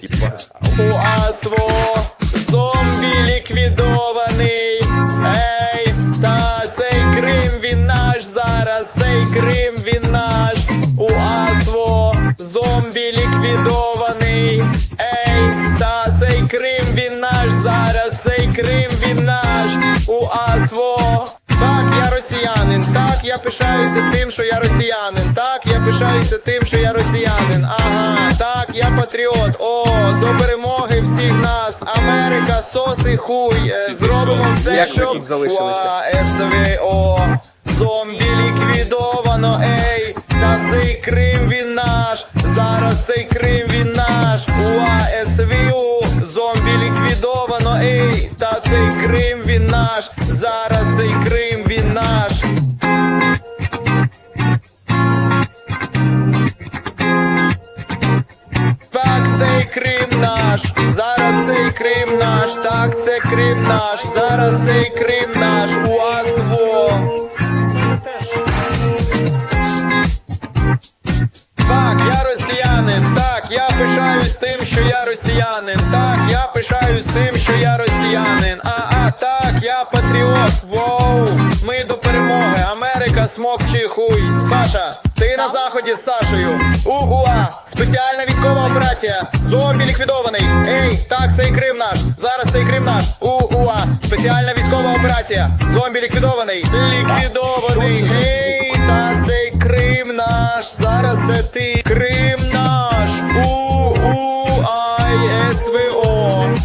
типа. УАСВО, зомбі ліквідований. Ей, та цей Крим він наш зараз, цей Крим він наш. УАСВО, зомбі ліквідований. Ей, та цей Крим він наш зараз, цей Крим він наш. УАСВО. Так, я росіянин, так, я пишаюся тим, що я росіянин. Так, я пишаюся тим, що я росіянин. Патріот. О, до перемоги всіх нас. Америка, соси хуй. Е, Зробимо все, Як щоб залишилися? Уа, СВО, зомбі ліквідовано. Ей, та цей Крим він наш. Зараз цей Крим він наш. Уа, СВО, зомбі ліквідовано. Ей, та цей Крим він наш. Зараз цей Крим наш, зараз цей Крим наш, так, це Крим наш, зараз цей Крим наш, УАСВО. Так, я росіянин, так, я пишаюсь тим, що я росіянин, так, я пишаюсь тим, що я росіянин. А, а, так, я патріот. Перемоги. Америка, смокчий хуй. Саша, ти на заході з Сашею. УУА, спеціальна військова операція. Зомбі ліквідований. Ей, так, цей Крим наш. Зараз цей Крим наш. УУА, спеціальна військова операція. Зомбі ліквідований. Ліквідований. Ей, та цей Крим наш. Зараз це ти. Крим наш. УУАСВО.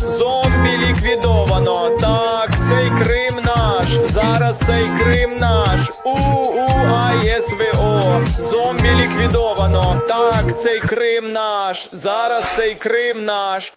Зомбі ліквідовано. Так, цей Крим наш. Зараз цей Крим ліквідовано. Так, цей Крим наш. Зараз цей Крим наш.